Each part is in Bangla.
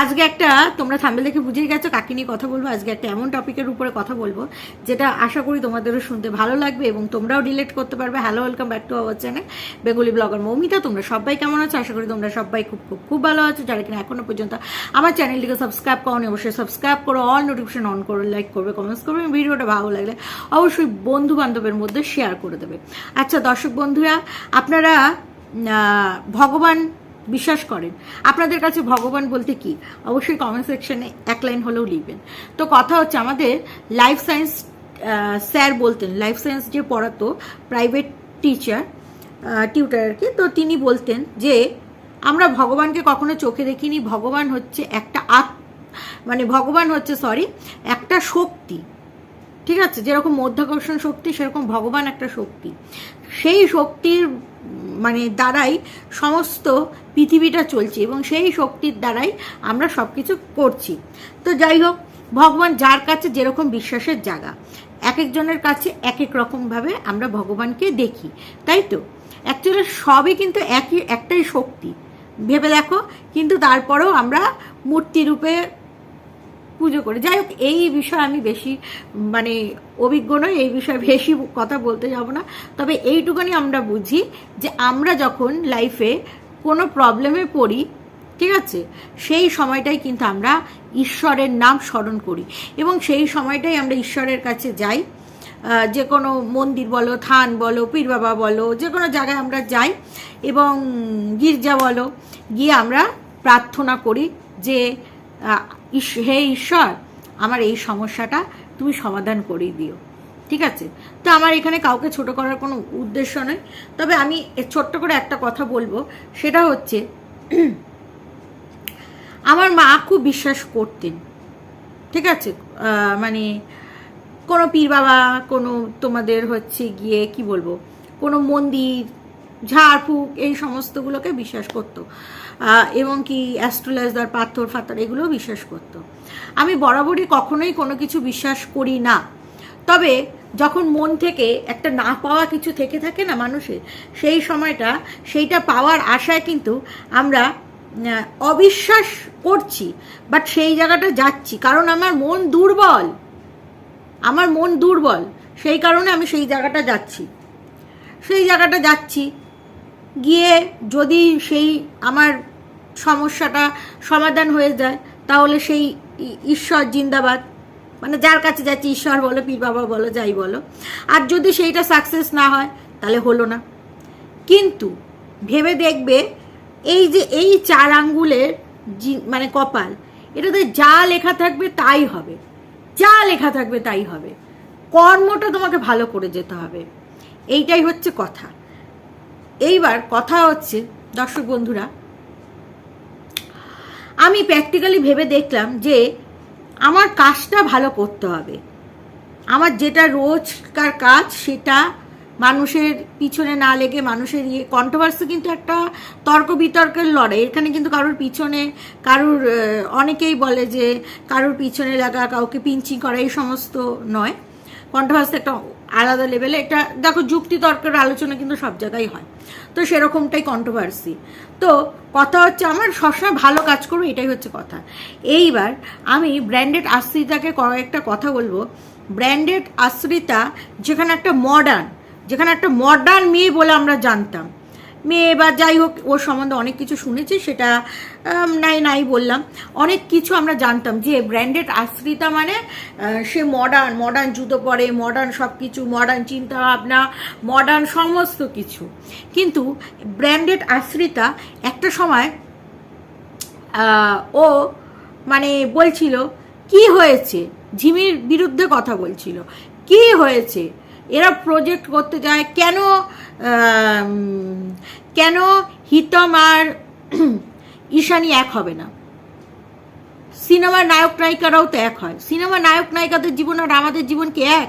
আজকে একটা, তোমরা থাম্বেল দেখে বুঝেই গেছো, কাকে নিয়ে কথা বলব। আজকে একটা এমন টপিকের উপরে কথা বলব, যেটা আশা করি তোমাদেরও শুনতে ভালো লাগবে এবং তোমরাও রিলেট করতে পারবে। Hello welcome back to our channel বেগুলি blogger Moumita. তোমরা সবাই কেমন আছো? আশা করি তোমরা সবাই খুব খুব খুব ভালো আছো। যারা কিনা এখনও পর্যন্ত আমার চ্যানেলটিকে সাবস্ক্রাইব করো অবশ্যই সাবস্ক্রাইব করো। অল নোটিফিকেশন অন করো লাইক করবে কমেন্টস করবে। ভিডিওটা ভালো লাগলে অবশ্যই বন্ধু বান্ধবের মধ্যে শেয়ার করে দেবে। আচ্ছা দর্শক বন্ধুরা, আপনারা ভগবান বিশ্বাস করেন। আপনাদের কাছে ভগবান বলতে কি? অবশ্যই কমেন্ট সেকশনে এক লাইন হলেও লিখবেন। তো কথা হচ্ছে আমাদের লাইফ সায়েন্স স্যার বলতেন লাইফ সায়েন্স যে পড়াতো প্রাইভেট টিচার টিউটার আর কি, তো তিনি বলতেন যে আমরা ভগবানকে কখনো চোখে দেখিনি, ভগবান হচ্ছে একটা আত মানে ভগবান হচ্ছে সরি একটা শক্তি। ঠিক আছে? যেরকম মধ্যাকর্ষণ শক্তি, সেরকম ভগবান একটা শক্তি। সেই শক্তির মানে দ্বারাই সমস্ত পৃথিবীটা চলছে এবং সেই শক্তির দ্বারাই আমরা সব কিছু করছি। তো যাই হোক, ভগবান যার কাছে যেরকম বিশ্বাসের জায়গা এক একজনের কাছে এক এক রকমভাবে আমরা ভগবানকে দেখি, তাই তো? অ্যাকচুয়ালি সবই কিন্তু একই, একটাই শক্তি। ভেবে দেখো, কিন্তু তারপরেও আমরা মূর্তি রূপে পুজো করে। যাই হোক, এই বিষয়ে আমি বেশি মানে অভিজ্ঞ নই, এই বিষয়ে বেশি কথা বলতে যাব না। তবে এইটুকুনি আমরা বুঝি যে আমরা যখন লাইফে কোনো প্রবলেমে পড়ি, ঠিক আছে? সেই সময়টাই কিন্তু আমরা ঈশ্বরের নাম স্মরণ করি। এবং সেই সময়টাই আমরা ঈশ্বরের কাছে যাই। যে কোনো মন্দির বলো, থান বলো, পীর বাবা বলো, যে কোনো জায়গায় আমরা যাই এবং গির্জা বলো, গিয়ে আমরা প্রার্থনা করি যে হে ঈশ্বর, আমার এই সমস্যাটা তুমি সমাধান করেই দিও। ঠিক আছে? তো আমার এখানে কাউকে ছোট করার কোনো উদ্দেশ্য নয়। তবে আমি ছোট্ট করে একটা কথা বলব। সেটা হচ্ছে, আমার মা খুব বিশ্বাস করতেন। ঠিক আছে? মানে কোনো পীর বাবা কোনো তোমাদের হচ্ছে গিয়ে কি বলব, কোনো মন্দির ঝাড়ফুঁক, এই সমস্তগুলোকে বিশ্বাস করতো। এবং কি অ্যাস্ট্রোলজার পাথর ফাথর, এগুলোও বিশ্বাস করতো। আমি বরাবরই কখনোই কোনো কিছু বিশ্বাস করি না। তবে যখন মন থেকে একটা না পাওয়া কিছু থেকে থাকে না মানুষের, সেই সময়টা, সেইটা পাওয়ার আশায় কিন্তু আমরা অবিশ্বাস করছি বাট সেই জায়গাটা যাচ্ছি। কারণ আমার মন দুর্বল। আমার মন দুর্বল। সেই কারণে আমি সেই জায়গাটা যাচ্ছি। সেই জায়গাটা যাচ্ছি। গিয়ে যদি সেই আমার সমস্যাটা সমাধান হয়ে যায়, তাহলে সেই ঈশ্বর জিন্দাবাদ। মানে যার কাছে যাচ্ছি, ঈশ্বর বলো, পীর বাবা বলো, যাই বলো। আর যদি সেইটা সাকসেস না হয়, তাহলে হলো না। কিন্তু ভেবে দেখবে, এই যে এই চার আঙ্গুলের মানে কপাল, এটাতে যা লেখা থাকবে তাই হবে। যা লেখা থাকবে তাই হবে। কর্মটা তোমাকে ভালো করে যেতে হবে। এইটাই হচ্ছে কথা। এইবার কথা হচ্ছে, দর্শক বন্ধুরা, আমি প্র্যাকটিক্যালি ভেবে দেখলাম যে আমার কাজটা ভালো করতে হবে। আমার যেটা রোজকার কাজ সেটা মানুষের পিছনে না লেগে মানুষের ইয়ে কন্ট্রোভার্সি কিন্তু একটা তর্ক বিতর্কের লড়াই। এখানে কিন্তু কারোর পিছনে, কারোর অনেকেই বলে যে কারোর পিছনে লাগা, কাউকে পিঞ্চিং করা এই সমস্ত নয়। কন্ট্রোভার্সি একটা আলাদা লেভেলে এটা দেখো, যুক্তি, তর্কের আলোচনা কিন্তু সব জায়গায় হয়। তো সেরকমটাই কন্ট্রোভার্সি তো কথা হচ্ছে, আমার সবসময় ভালো কাজ করব, এটাই হচ্ছে কথা। এইবার আমি ব্র্যান্ডেড আশ্রিতাকে কয়েকটা কথা বলব। ব্র্যান্ডেড আশ্রিতা যেখানে একটা মডার্ন যেখানে একটা মডার্ন মেয়ে বলে আমরা জানতাম। মেয়ে বা যাই হোক, ওর সম্বন্ধে অনেক কিছু শুনেছি, সেটা নাই নাই বললাম। অনেক কিছু আমরা জানতাম যে ব্র্যান্ডেড আশ্রিতা মানে সে মডার্ন মডার্ন জুতো পরে মডার্ন সব কিছু মডার্ন চিন্তা ভাবনা মডার্ন সমস্ত কিছু। কিন্তু ব্র্যান্ডেড আশ্রিতা একটা সময় ও মানে বলছিল, কি হয়েছে? ঝিমির বিরুদ্ধে কথা বলছিল, কি হয়েছে? এরা প্রজেক্ট করতে যায়। কেন কেন হিতম আর ঈশানি এক হবে না? সিনেমার নায়ক নায়িকারাও তো এক হয়। সিনেমার নায়ক নায়িকাদের জীবন আর আমাদের জীবন কি এক?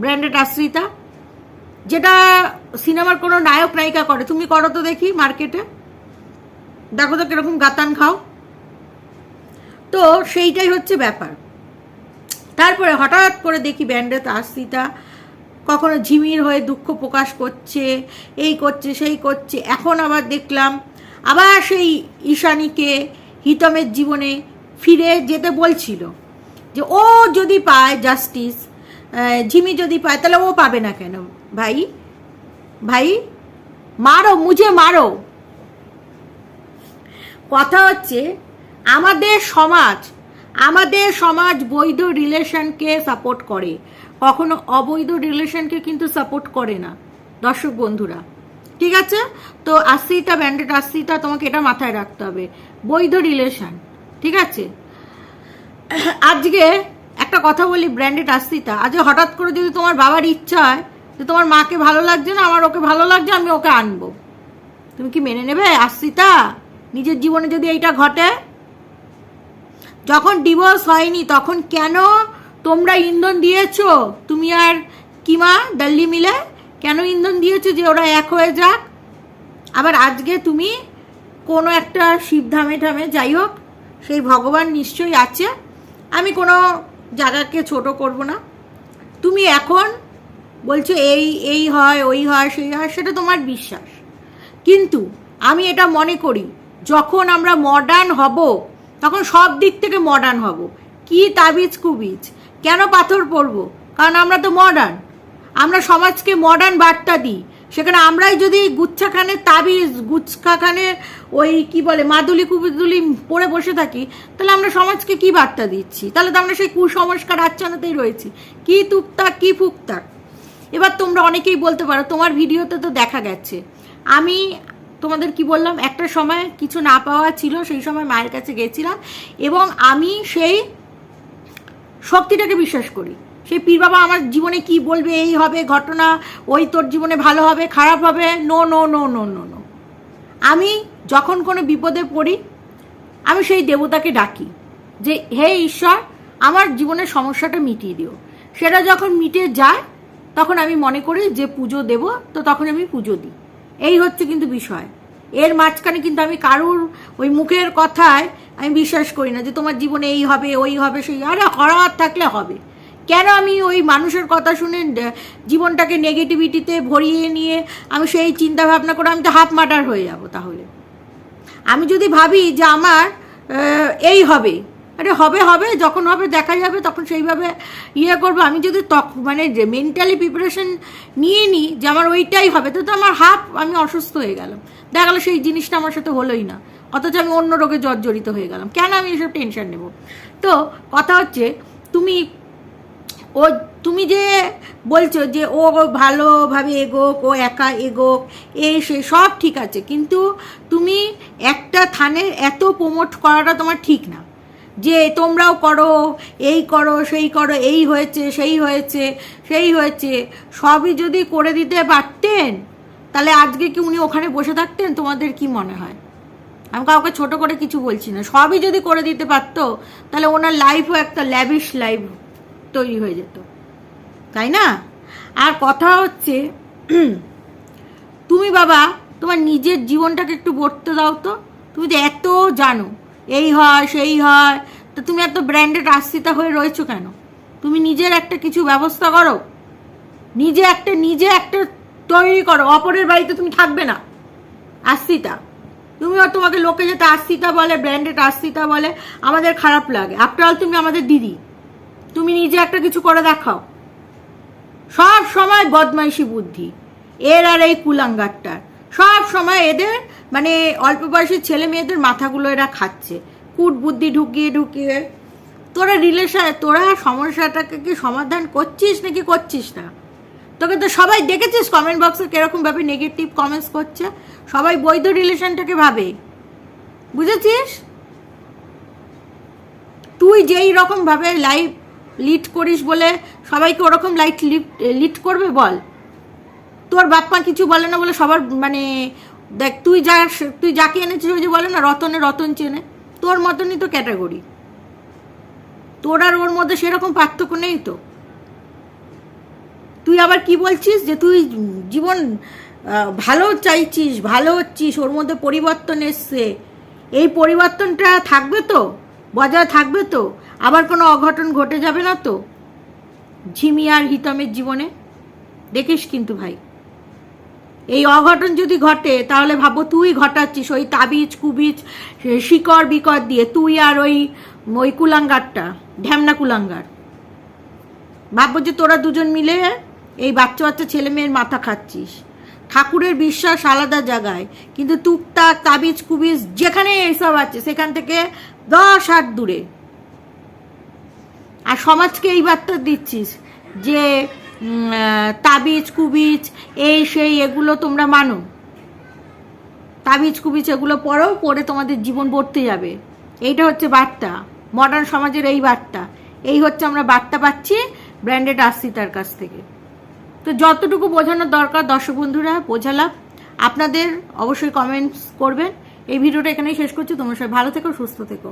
ব্র্যান্ডেড আশ্রিতা, যেটা সিনেমার কোনো নায়ক নায়িকা করে। তুমি করো তো দেখি মার্কেটে। দেখো তো কীরকম গাতান খাও। তো সেইটাই হচ্ছে ব্যাপার। তারপরে হঠাৎ করে দেখি ব্যান্ডেত আশ্রিতা কখনো ঝিমির হয়ে দুঃখ প্রকাশ করছে, এই করছে, সেই করছে। এখন আবার দেখলাম, আবার সেই ঈশানীকে হিতমের জীবনে ফিরে যেতে বলছিল যে, ও যদি পায় জাস্টিস ঝিমি যদি পায়, তাহলে ও পাবে না কেন? ভাই ভাই, মারো, মুঝে মারো। কথা হচ্ছে, আমাদের সমাজ আমাদের সমাজ বৈধ রিলেশনকে সাপোর্ট করে। কখনো অবৈধ রিলেশনকে কিন্তু সাপোর্ট করে না। দর্শক বন্ধুরা, ঠিক আছে? তো আশিটা ব্যান্ডেড আশিটা তোমাকে এটা মাথায় রাখতে হবে। বৈধ রিলেশন, ঠিক আছে? আজকে একটা কথা বলি ব্র্যান্ডেড আস্তিতা আজকে হঠাৎ করে যদি তোমার বাবার ইচ্ছা হয় যে তোমার মাকে ভালো লাগছে না, আমার ওকে ভালো লাগছে, আমি ওকে আনব। তুমি কি মেনে নেবে? আস্তিতা নিজের জীবনে যদি এইটা ঘটে, যখন ডিভোর্স হয়নি, তখন কেন তোমরা ইন্ধন দিয়েছ? তুমি আর কিমা দিল্লি মিলে? কেন ইন্ধন দিয়েছ যে ওরা এক হয়ে যাক? আবার আজকে তুমি কোনো একটা শিবধামে ধামে যাই হোক, সেই ভগবান নিশ্চয়ই আছে। আমি কোনো জায়গাকে ছোট করব না। তুমি এখন বলছো এই এই হয়, ওই হয়, সেই হয়, সেটা তোমার বিশ্বাস। কিন্তু আমি এটা মনে করি, যখন আমরা মডার্ন হব, তখন সব দিক থেকে মডার্ন হব। কি তাবিজ কুবিজ? কেন পাথর পরব? কারণ আমরা তো মডার্ন আমরা সমাজকে মডার্ন বার্তা দিই। সেখানে আমরাই যদি গুচ্ছাখানের তাবিজ গুচ্ছাখানের ওই কি বলে, মাদুলি কুবুদুলি পরে বসে থাকি, তাহলে আমরা সমাজকে কি বার্তা দিচ্ছি? তাহলে তো আমরা সেই কুসংস্কার আচ্ছানাতেই রয়েছি। কি তুকতাক কি ফুকতাক এবার তোমরা অনেকেই বলতে পারো, তোমার ভিডিওতে তো দেখা গেছে। আমি তোমাদের কি বললাম, একটা সময় কিছু না পাওয়া ছিল, সেই সময় মায়ের কাছে গেছিলাম এবং আমি সেই শক্তিটাকে বিশ্বাস করি। সেই পীর বাবা আমার জীবনে কি বলবে, এই হবে ঘটনা, ওই তোর জীবনে ভালো হবে, খারাপ হবে no no no no no no আমি যখন কোনো বিপদে পড়ি, আমি সেই দেবতাকে ডাকি যে, হে ঈশ্বর, আমার জীবনের সমস্যাটা মিটিয়ে দিও। সেটা যখন মিটে যায়, তখন আমি মনে করি যে, পুজো দেব। তো তখন আমি পুজো দিই। এই হচ্ছে কিন্তু বিষয়। এর মাঝখানে কিন্তু আমি কারুর ওই মুখের কথায় আমি বিশ্বাস করি না যে তোমার জীবনে এই হবে, ওই হবে, সেই আরে হরাত থাকলে হবে। কেন আমি ওই মানুষের কথা শুনে জীবনটাকে নেগেটিভিটিতে ভরিয়ে নিয়ে আমি সেই চিন্তা ভাবনা করে আমি তো হাফ মার্টার হয়ে যাব তাহলে? আমি যদি ভাবি যে আমার এই হবে, আরে হবে হবে, যখন হবে, দেখা যাবে, তখন সেইভাবে ইয়ে করব। আমি যদি তখন মানে মেন্টালি প্রিপারেশন নিয়ে নিই যে আমার ওইটাই হবে তো তো আমার হাফ আমি অসুস্থ হয়ে গেলাম। দেখা গেলো সেই জিনিসটা আমার সাথে হলোই না। অথচ আমি অন্য রোগে জর্জরিত হয়ে গেলাম। কেন আমি এসব টেনশন নেব? তো কথা হচ্ছে, তুমি ও, তুমি যে বলছো যে ও ভালোভাবে এগোক, ও একা এগোক এই সে, সব ঠিক আছে। কিন্তু তুমি একটা থানের এত প্রমোট করাটা তোমার ঠিক না। যে তোমরাও করো, এই করো, সেই করো, এই হয়েছে, সেই হয়েছে সেই হয়েছে। সবই যদি করে দিতে পারতেন, তাহলে আজকে কি উনি ওখানে বসে থাকতেন? তোমাদের কি মনে হয়? আমি কাউকে ছোট করে কিছু বলছি না। সবই যদি করে দিতে পারতো, তাহলে ওনার লাইফও একটা ল্যাবিশ লাইফ তৈরি হয়ে যেত। তাই না? আর কথা হচ্ছে, তুমি বাবা, তোমার নিজের জীবনটাকে একটু বর্তে দাও তো। তুমি তো এত জানো, এই হয়, সেই হয়, তো তুমি এত ব্র্যান্ডেড আশ্রিতা হয়ে রয়েছো কেন? তুমি নিজের একটা কিছু ব্যবস্থা করো। নিজে একটা নিজে একটা তৈরি করো। অপরের বাড়িতে তুমি থাকবে না, আশ্রিতা। তুমিও তোমাকে লোকে যেটা আশ্রিতা বলে ব্র্যান্ডেড আশ্রিতা বলে, আমাদের খারাপ লাগে। আফটার অল তুমি আমাদের দিদি। তুমি নিজে একটা কিছু করে দেখাও। সব সময় বদমাইশি বুদ্ধি। এর আর এই কুলাঙ্গারটার। সব সময় এদের মানে অল্প বয়সী ছেলে মেয়েদের মাথাগুলো এরা খাচ্ছে। কুট বুদ্ধি ঢুকিয়ে ঢুকিয়ে। তোরা রিলেশন তোরা সমস্যাটাকে কি সমাধান করছিস নাকি করছিস না? তোকে তো সবাই দেখেছিস কমেন্ট বক্সে কিরকমভাবে নেগেটিভ কমেন্টস করছে। সবাই বৈধ রিলেশনটাকে ভাবে। বুঝেছিস? তুই যেই রকম ভাবে লাইফ লিড করিস বলে সবাইকে ওরকম লাইট লিড করবে বল। তোর বাপ্পা কিছু বলে না বলে সবার মানে দেখ, তুই যা, তুই যাকে এনেছিস ওই যে বলে না, রতনে রতন চেনে। তোর মতনই তো ক্যাটাগরি তোর আর ওর মধ্যে সেরকম পার্থক্য নেই তো। তুই আবার কি বলছিস যে তুই জীবন ভালো চাইছিস, ভালো হচ্ছিস, ওর মধ্যে পরিবর্তন এসছে। এই পরিবর্তনটা থাকবে তো? বজায় থাকবে তো? আবার কোনো অঘটন ঘটে যাবে না তো? ঝিমি আর হিতমের জীবনে? দেখিস কিন্তু ভাই। এই অঘটন যদি ঘটে, তাহলে ভাবো তুই ঘটাচ্ছিস ওই তাবিজ, কুবিজ, শিকড় বিকর দিয়ে। তুই আর ওই ওই কুলাঙ্গারটা, ঢ্যামনা কুলাঙ্গার। ভাববো যে তোরা দুজন মিলে এই বাচ্চা বাচ্চা ছেলে মেয়ের মাথা খাচ্ছিস। ঠাকুরের বিশ্বাস আলাদা জায়গায়, কিন্তু টুকটাক তাবিজ কুবিজ যেখানে এইসব আছে, সেখান থেকে দশ হাত দূরে। আর সমাজকে এই বার্তা দিচ্ছিস যে তাবিজ কুবিজ, এই, সেই, এগুলো তোমরা মানো। তাবিজ কুবিজ এগুলো পড়ো, পড়ে তোমাদের জীবন পড়তে যাবে। এইটা হচ্ছে বার্তা। মডার্ন সমাজের এই বার্তা। এই হচ্ছে আমরা বার্তা পাচ্ছি ব্র্যান্ডেড আসছি তার কাছ থেকে। তো যতটুকু বোঝানোর দরকার দর্শক বন্ধুরা, বোঝালাম। আপনাদের অবশ্যই কমেন্টস করবেন। এই ভিডিওটা এখানেই শেষ করছি। তোমরা সবাই ভালো থেকো, সুস্থ থেকো।